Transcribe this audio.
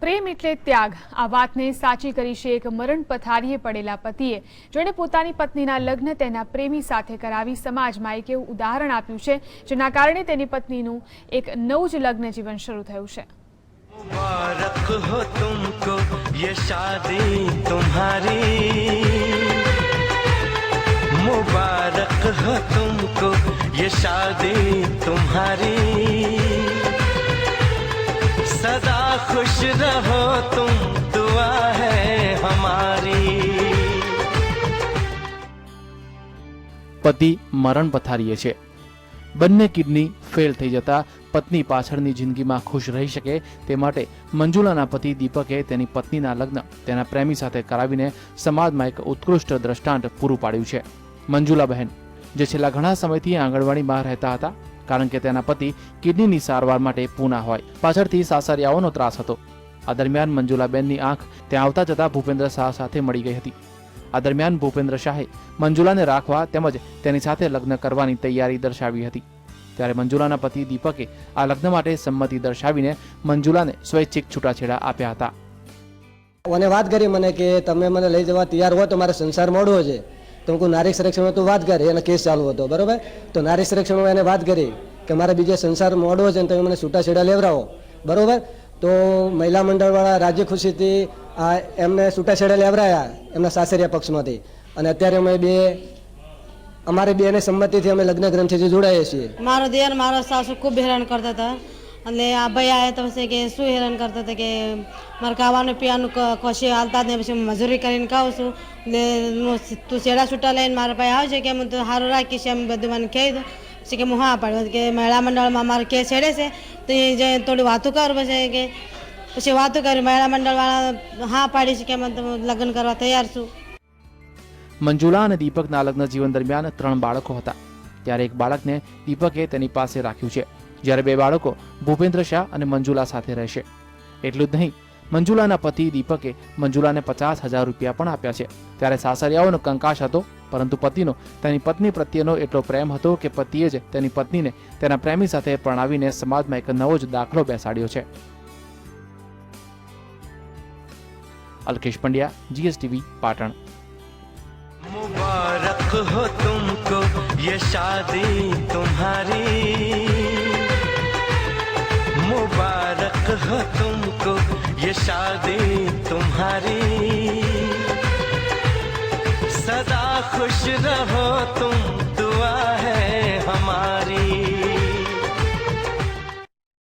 પ્રેમ એટલે ત્યાગ. આ વાતને સાચી કરી છે એક મરણ પથારીએ પડેલા પતિએ. જેણે પોતાની પત્નીના લગ્ન તેના પ્રેમી સાથે કરાવી સમાજમાં એક એવું ઉદાહરણ આપ્યું છે, જેના કારણે તેની પત્નીનું એક નવું જ લગ્ન જીવન શરૂ થયું છે. હો તુમકો, યે શાદી તુમ્હારી. મુબારક હો તુમકો, યે શાદી તુમ્હારી. खुश रहो तुम दुआ है हमारी પતિ મરણ પથારીએ છે બંને કિડની ફેલ થઈ જતા પત્ની પાછળની જિંદગીમાં ખુશ રહી શકે તે માટે મંજુલાના પતિ દીપકે તેની પત્નીના લગ્ન તેના પ્રેમી સાથે કરાવીને સમાજમાં એક ઉત્કૃષ્ટ દ્રષ્ટાંત પૂરું પાડ્યું છે મંજુલા બહેન જે છેલ્લા ઘણા સમયથી આંગણવાડીમાં રહેતા હતા કારણ કે તેના પતિ કિડનીની સારવાર માટે પૂના હોય. પાછળથી સાસરિયાઓનો ત્રાસ હતો. આ દરમિયાન મંજુલાબેનની આંખ ત્યાં આવતા જતા ભૂપેન્દ્ર શાહ સાથે મળી ગઈ હતી. આ દરમિયાન ભૂપેન્દ્ર શાહે મંજુલાને રાખવા તેમજ તેની સાથે લગ્ન કરવાની તૈયારી દર્શાવી હતી. ત્યારે મંજુલાના પતિ દીપકે આ લગ્ન માટે સંમતિ દર્શાવીને મંજુલાને સ્વૈચ્છિક છૂટાછેડા આપ્યા હતા. મને વાત કરી મને કે તમે મને લઈ જવા તૈયાર હો તો મારે સંસાર મોડવો છે. તો હું નારી સંરક્ષણમાં તું વાત કરી, એનો કેસ ચાલુ હતો. બરોબર? તો નારી સંરક્ષણમાં એને વાત કરી કે, મારે બીજે સંસાર મોડવો છે અને તમે મને છૂટાછેડા લેવડાવો. બરોબર? તો મહિલા મંડળવાળા રાજ્ય ખુશીથી આ એમને છૂટાછેડા લેવડાયા એમના સાસરિયા પક્ષમાંથી. અને અત્યારે અમે બે, અમારે બેને સંમતિથી અમે લગ્ન ગ્રંથિથી જોડાઈએ છીએ. મારો દેર મારા સાસુ ખૂબ હેરાન કરતા હતા. એટલે આ ભાઈ આવ્યા તો પછી કે શું હેરાન કરતા હતા કે મારે ખાવાનું પીવાનું કશે હાલતા જ નહીં, પછી મજૂરી કરીને ખાઉં છું. એટલે તું શેડા છૂટા લઈને મારા પાસે આવશે કે હું તો સારું રાખીશ એમ બધું મને કહી દઉં પછી કે હું હા પાડ્યું કે મહિલા મંડળમાં મારે કે છેડે છે. તો એ જે થોડી વાતો કર પછી કે, પછી વાતો કરી મહિલા મંડળવાળા હા પાડી છે કે અમે લગ્ન કરવા તૈયાર છું. મંજુલા અને દીપકના લગ્ન જીવન દરમિયાન ત્રણ બાળકો હતા. ત્યારે એક બાળકને દીપકે તેની પાસે રાખ્યું છે. જ્યારે બે બાળકો ભૂપેન્દ્ર શાહ અને મંજુલા સાથે રહેશે એટલું જ નહીં મંજુલાના પતિ દીપકે મંજુલાને પચાસ હજાર રૂપિયા પણ આપ્યા છે ત્યારે સાસરિયાઓનો કંકાશ હતો પરંતુ પતિનો તેની પત્ની પ્રત્યેનો એટલો પ્રેમ હતો કે પતિએ જ તેની પત્નીને તેના પ્રેમી સાથે પરણાવીને સમાજમાં એક નવો જ દાખલો બેસાડ્યો છે અલ્કેશ પંડ્યા જીએસટીવી પાટણ मुबारक हो तुमको ये शादी तुम्हारी हो तुमको ये शादी तुम्हारी सदा खुश रहो तुम दुआ है हमारी